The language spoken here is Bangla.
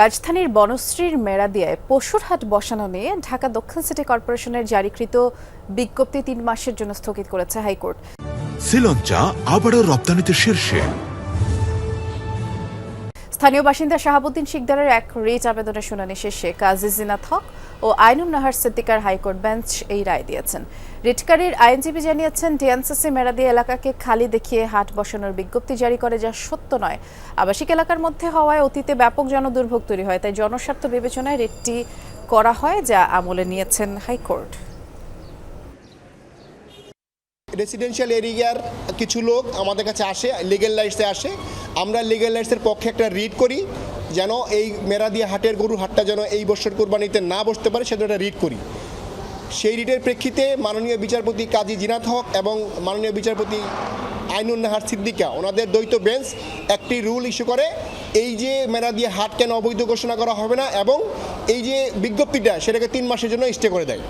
রাজধানীর বনশ্রীর মেরাদিয়ায় পশুর হাট বসানো নিয়ে ঢাকা দক্ষিণ সিটি কর্পোরেশনের জারিকৃত বিজ্ঞপ্তি তিন মাসের জন্য স্থগিত করেছে হাইকোর্ট। শ্রীলঞ্চা আবারও রপ্তানিতে শীর্ষে। স্থানীয় বাসিন্দা শাহাবুদ্দিন শিকদারের এক রিট আবেদনের শুনানি শেষে কাজী জিনাত হক ও আইনুম নাহার সিদ্দিকার হাইকোর্ট বেঞ্চ এই রায় দিয়েছেন। রিটকারীর আইনজীবী জানিয়েছেন, ডিএনসিসি মেরাদিয়া এলাকাকে খালি দেখিয়ে হাট বসানোর বিজ্ঞপ্তি জারি করে যা সত্য নয়। আবাসিক এলাকার মধ্যে হওয়ায় অতীতে ব্যাপক জনদুর্ভোগ তৈরি হয়, তাই জনস্বার্থ বিবেচনায় রিটটি করা হয় যা আমলে নিয়েছেন হাইকোর্ট। রেসিডেন্সিয়াল এরিয়ার কিছু লোক আমাদের কাছে আসে লিগেল লাইটসে আসে। আমরা লিগেল লাইটসের পক্ষে একটা রিড করি। যেন এই মেরাদিয়া হাটের গরুর হাটটা যেন এই বছর কোরবানিতে না বসতে পারে, সেজন্য একটা রিড করি। সেই রিটের প্রেক্ষিতে মাননীয় বিচারপতি কাজী জিনাত হক এবং মাননীয় বিচারপতি আইনুন নাহার সিদ্দিকা, ওনাদের দ্বৈত বেঞ্চ একটি রুল ইস্যু করে, এই যে মেরাদিয়া হাট কেন অবৈধ ঘোষণা করা হবে না এবং এই যে বিজ্ঞপ্তিটা সেটাকে তিন মাসের জন্য স্টে করে দেয়।